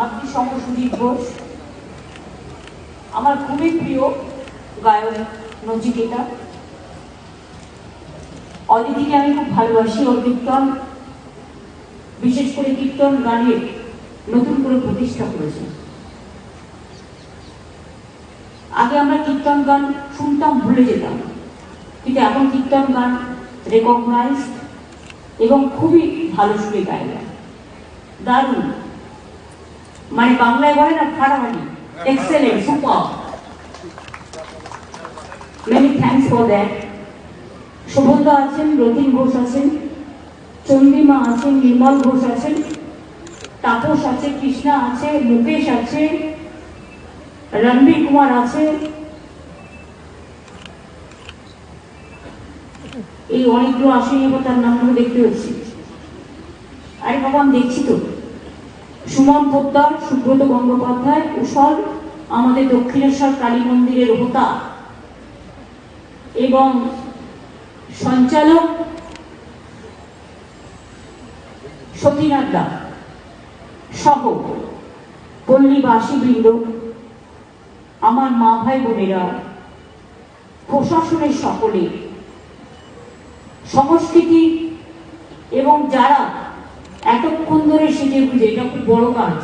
আপনি সুদীপ ঘোষ। আমার খুবই প্রিয় গায়ক নচিকেতা অদিতিকে আমি খুব ভালোবাসি, ওর কীর্তন, বিশেষ করে কীর্তন গানের নতুন করে প্রতিষ্ঠা করেছে। আগে আমরা কীর্তন গান শুনতাম, ভুলে যেতাম। কিন্তু এখন কীর্তন গান রেকগনাইজ এবং খুবই ভালো সুরে গায়। দারুণ। মানে বাংলায় বলে না ফাটাফাটি excellent super many thanks for that শোভনদা আছেন, রতিন ঘোষ আছেন, চন্দ্রিমা আছেন, নির্মল ঘোষ আছেন, তাপস আছে, কৃষ্ণা আছে, মুকেশ আছে, রণবীর কুমার আছে। এই অনেকগুলো আসেনি, এবার তার নামগুলো দেখতে হচ্ছে। আরে বাবা, আমি দেখছি তো। সুমন পোদ্দার, সুব্রত গঙ্গোপাধ্যায়, কুশল, আমাদের দক্ষিণেশ্বর কালী মন্দিরের হোতা এবং সঞ্চালক সতীনাথ দা সহ পল্লীবাসী বৃন্দ, আমার মা ভাই বোনেরা, প্রশাসনের সকলে, সংস্কৃতি এবং যারা এতক্ষণ ধরে সেজে বুঝে এটা খুব বড় কাজ।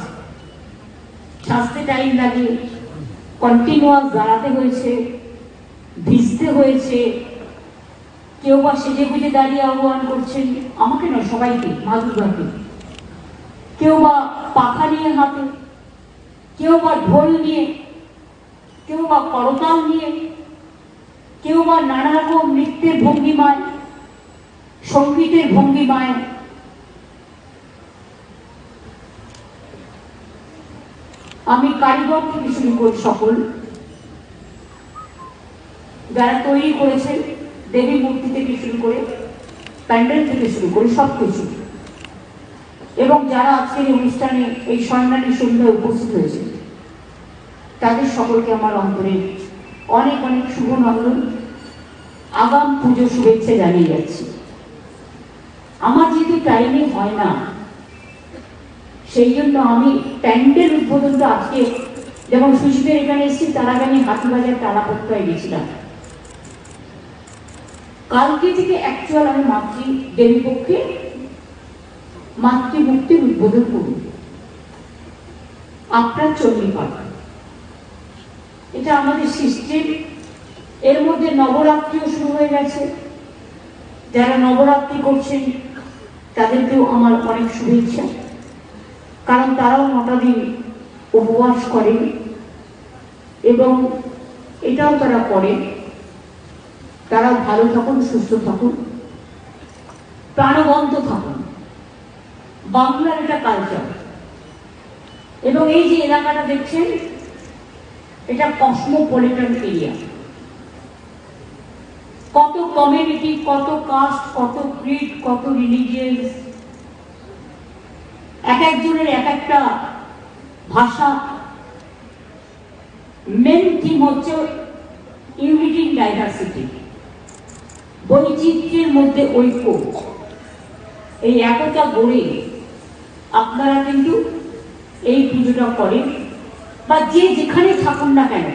সাজতে টাইম লাগে কন্টিনিউয়াস দাঁড়াতে হয়েছে, ভিজতে হয়েছে। কেউ বা সেজে বুঝে দাঁড়িয়ে আহ্বান করছেন আমাকে না, সবাইকে, মা দুর্গাকে। কেউ বা পাখা নিয়ে হাতে কেউ বা ঢোল নিয়ে, কেউ বা করতাল নিয়ে, কেউ বা নানা রকম নৃত্যের ভঙ্গিমায় সঙ্গীতের ভঙ্গিমায় আমি কারিগর থেকে শুরু করি সকল। যারা তৈরি করেছেন দেবী মূর্তি থেকে শুরু করে, প্যান্ডেল থেকে শুরু করে সব কিছু এবং যারা আজকের অনুষ্ঠানে, এই সম্মানী সন্ধ্যায় উপস্থিত হয়েছে, তাদের সকলকে আমার অন্তরে অনেক অনেক শুভ নন্দন। আগাম পুজো শুভেচ্ছা জানিয়ে যাচ্ছি। আমার যেহেতু টাইমে হয় না, সেই জন্য আমি প্যান্ডেল উদ্বোধনটা আজকে যেমন সুশীতের এখানে এসেছি তার আগে আমি হাতিবাজার তালাপত্রায় গেছিলাম কালকে থেকে অ্যাকচুয়াল আমি মাতৃ দেবী পক্ষে মাতৃমুক্তির উদ্বোধন করব আপনার চণ্ডীপাঠ এটা আমাদের সিস্টেম এর মধ্যে নবরাত্রিও শুরু হয়ে গেছে। যারা নবরাত্রি করছেন, তাদেরকেও আমার অনেক শুভেচ্ছা। কারণ তারাও নটা দিন উপবাস করে এবং এটাও তারা করে। তারা ভালো থাকুন, সুস্থ থাকুন, প্রাণবন্ত থাকুন। বাংলার এটা কালচার এবং এই যে এলাকাটা দেখছেন, এটা কসমোপলিটন এরিয়া কত কমিউনিটি কত কাস্ট কত ক্রিড কত রিলিজিয়াস এক একজনের এক একটা ভাষা। মেন থিম হচ্ছে ইউনিটি ডাইভার্সিটি বৈচিত্র্যের মধ্যে ঐক্য। এই একতা গড়ে আপনারা কিন্তু এই পুজোটা করেন বা যে যেখানে থাকুন না কেন,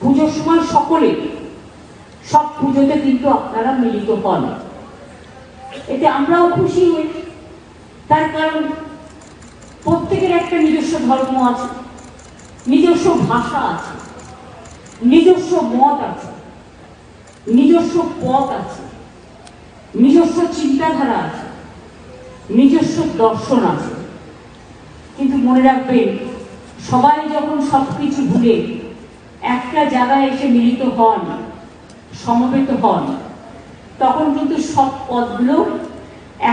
পুজোর সময় সকলে সব পুজোতে কিন্তু আপনারা মিলিত হন। এতে আমরাও খুশি হই। তার কারণ প্রত্যেকের একটা নিজস্ব ধর্ম আছে, নিজস্ব ভাষা আছে, নিজস্ব মত আছে, নিজস্ব পথ আছে, নিজস্ব চিন্তাধারা আছে, নিজস্ব দর্শন আছে। কিন্তু মনে রাখবেন, সবাই যখন সব কিছু ভুলে একটা জায়গায় এসে মিলিত হন, সমবেত হন, তখন কিন্তু সব পদগুলো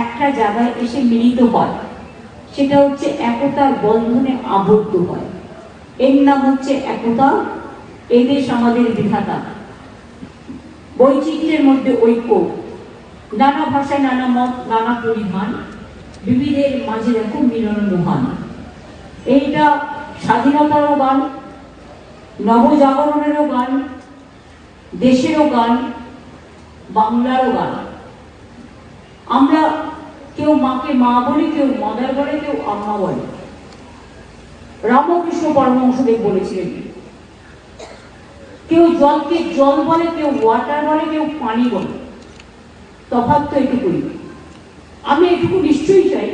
একটা জায়গায় এসে মিলিত হয়। সেটা হচ্ছে একতার বন্ধনে আবদ্ধ হয়। এর নাম হচ্ছে একতা। এদেশ আমাদের বিধাতা। বৈচিত্র্যের মধ্যে ঐক্য। নানা ভাষায় নানা মত, নানা পরিমাণ। বিবিধের মাঝে দেখো মিলন মহান। এইটা স্বাধীনতারও গান, নবজাগরণেরও গান, দেশেরও গান, বাংলারও গান। আমরা মাকে মা বলে, কেউ মাদার বলে, কেউ আম্মা বলে। রামকৃষ্ণ পরমহংসদেব বলেছিলেন, কেউ জলকে জল বলে, কেউ ওয়াটার বলে, কেউ পানি বলে। তফাৎ তো এটুকুই। আমি এটুকু নিশ্চয়ই চাই,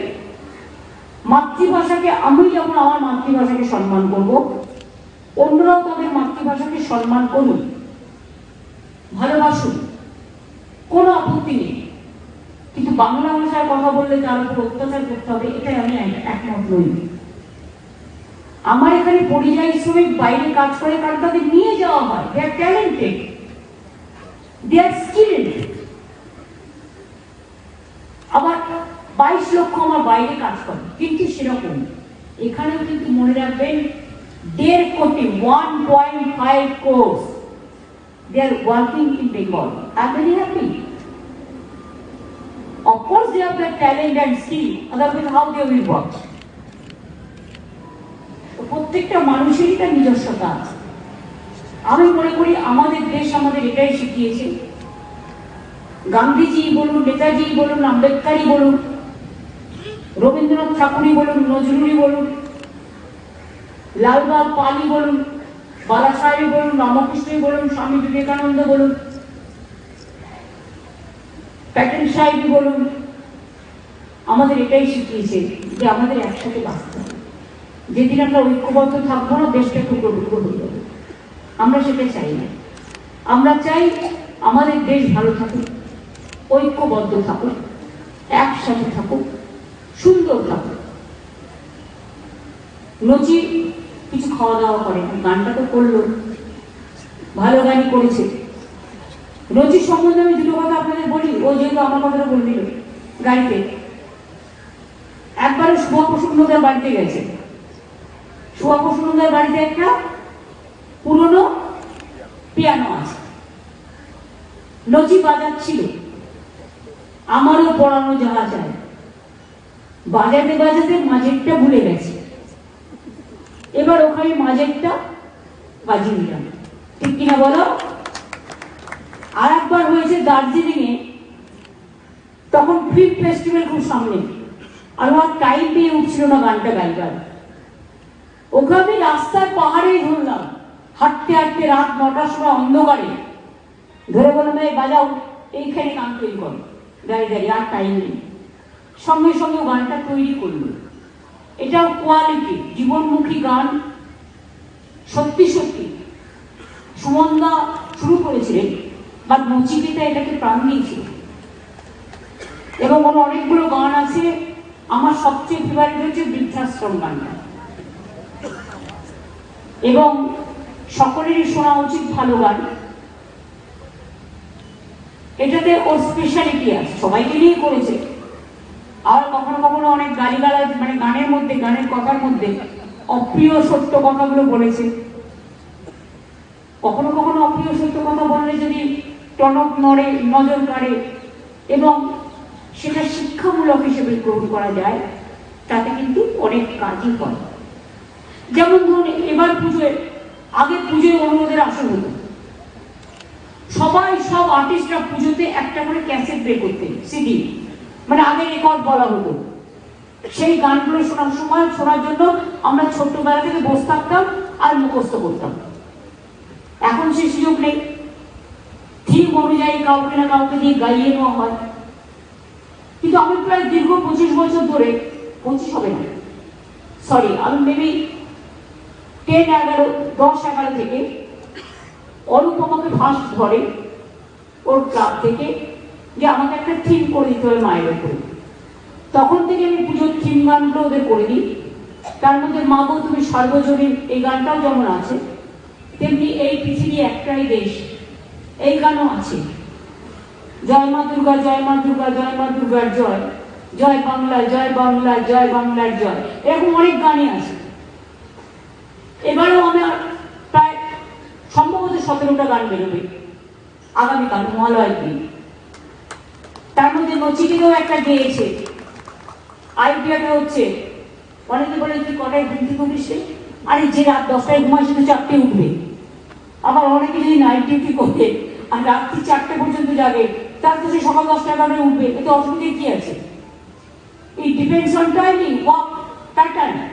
মাতৃভাষাকে আমি যখন আমার মাতৃভাষাকে সম্মান করব, অন্যরাও তাদের মাতৃভাষাকে সম্মান করুন, ভালোবাসুন, কোনো আপত্তি নেই। বাংলা ভাষায় কথা বললে তার উপর অত্যাচার করতে হবে, এটাই আমি এক- একমত নই। আমার এখানে পরিযায়ী শ্রমিক বাইরে কাজ করে, কারণ তাদের নিয়ে যাওয়া হয়। দে আর ট্যালেন্টেড দে আর স্কিল্ড আবার বাইশ লক্ষ আমার বাইরে কাজ করে। কিন্তু সেরকম। এখানেও কিন্তু মনে রাখবেন, দেড় কোটি one point five crores they are working in Bengal I very happy Of course, they have the talent and skill, otherwise how they will work? প্রত্যেকটা মানুষেরই তার নিজস্বতা আছে আমি মনে করি আমাদের দেশ আমাদের এটাই শিখিয়েছে গান্ধীজি বলুন নেতাজি বলুন আম্বেদকারই বলুন রবীন্দ্রনাথ ঠাকুরই বলুন নজরুলই বলুন লালবাগ পালি বলুন বালাসাহেবই বলুন রামকৃষ্ণই বলুন স্বামী বিবেকানন্দ বলুন প্যাটেন সাহেবই বলুন আমাদের এটাই শিখিয়েছে যে আমাদের একসাথে বাঁচতে হবে। যেদিন আমরা ঐক্যবদ্ধ থাকব না, দেশটা টুকরো টুকরো হয়ে যাবে। আমরা সেটা চাই না। আমরা চাই আমাদের দেশ ভালো থাকুক, ঐক্যবদ্ধ থাকুক, একসাথে থাকুক, সুন্দর থাকুক। নচি কিছু খাওয়া দাওয়া করে গানটা তো করল, ভালো গানই করেছে। রচির সম্বন্ধে আমি দুটো কথা আপনাদের বলি, ও যেহেতু আমার কথাটা বলে দিল গাড়িতে। একবারে শুভ প্রসন্নদের বাড়িতে গেছে। শুভ প্রসন্নদের বাড়িতে একটা পুরনো পিয়ানো আছে। নচি বাজাচ্ছিল আমারও পড়ানো যাওয়া যায় বাজাতে বাজাতে মাঝেরটা ভুলে গেছে। এবার ওখানে মাঝেরটা বাজিয়ে দিলাম। ঠিক কিনা বলো? আর একবার হয়েছে দার্জিলিং এ তখন ফিল্ম ফেস্টিভ্যাল খুব সামনে। আর আমার টাইম পেয়ে উঠছিল না গানটা গাইবার ওকে আমি রাস্তার পাহাড়েই ধরলাম। হাঁটতে হাঁটতে রাত নটার সময় অন্ধকারে। ধরে বললাম, এই বাজাও, এইখানে গান তৈরি করো। দাঁড়িয়ে দাঁড়িয়ে, আর টাইম নেই। সঙ্গে সঙ্গে গানটা তৈরি করল। এটাও কোয়ালিটি জীবনমুখী গান। সত্যি সত্যি। সুমনদা শুরু করেছিলেন বা নচিকেতা এটাকে প্রাণ দিয়েছিল। এবং ওর অনেকগুলো গান আছে। আমার সবচেয়ে ফেভারিট হচ্ছে বৃদ্ধাশ্রম গানটা এবং সকলেরই শোনা উচিত ভালো গান। এটাতে ওর স্পেশালিটি আছে সবাইকে নিয়ে করেছে। আর কখনো কখনো অনেক গালিগালাজ মানে গানের মধ্যে, গানের কথার মধ্যে অপ্রিয় সত্য কথাগুলো বলেছে। কখনো কখনো অপ্রিয় সত্য কথা বললে যদি টনক নড়ে, নজর কাড়ে এবং সেটা শিক্ষামূলক হিসেবে গ্রহণ করা যায়, তাতে কিন্তু অনেক কাজই হয়। যেমন ধরুন, এবার পুজোয় আগে পুজোয় অনুরোধের আসর হতো। সবাই সব আর্টিস্টরা পুজোতে একটা করে ক্যাসেট বের করতেন সিডি মানে আগে রেকর্ড বলা হতো। সেই গানগুলো শোনার সময়, শোনার জন্য আমরা ছোট্টবেলা থেকে বসে থাকতাম আর মুখস্থ করতাম। এখন সেই সুযোগ নেই। থিম অনুযায়ী কাউকে না কাউকে দিয়ে গাইয়ে নেওয়া হয়। প্রায় দীর্ঘ পঁচিশ বছর ধরে, পঁচিশ হবে না সরি আমি মেবি টেন এগারো, দশ, এগারো থেকে অরূপ আমাকে ফার্স্ট ধরে ওর ক্লাব থেকে যে আমাকে একটা থিম করে দিতে হবে মায়ের উপরে তখন থেকে আমি পুজোর থিম গানগুলো ওদের করে দিই। তার মধ্যে মা গো তুমি সর্বজনীন এই গানটাও যেমন আছে, তেমনি এই পৃথিবী একটাই দেশ, এই গানও আছে। জয় মা দুর্গা, জয় মা দুর্গা, জয় মা দুর্গার জয়। জয় বাংলা জয় বাংলা, জয় বাংলার জয়। এরকম অনেক গানই আছে। এবারেও আমার প্রায় সম্ভবত সতেরোটা গান বেরোবে আগামীকাল, মহালয়ের দিন। তার মধ্যে নচিকেতেও একটা গেয়েছে। আইডিয়াটা হচ্ছে, অনেকে বলে তুই কটায় থেকে উঠিস আরে যে রাত দশটায় ঘুমায় সে তো চারটে উঠবে। আবার অনেকে যদি নাইট ডিউটি করে আর রাত্রি চারটে পর্যন্ত জাগে তার তো সে সকাল দশটা এগারোটায় উঠবে। এতে অসুবিধে কি আছে? It depends on timing, what pattern.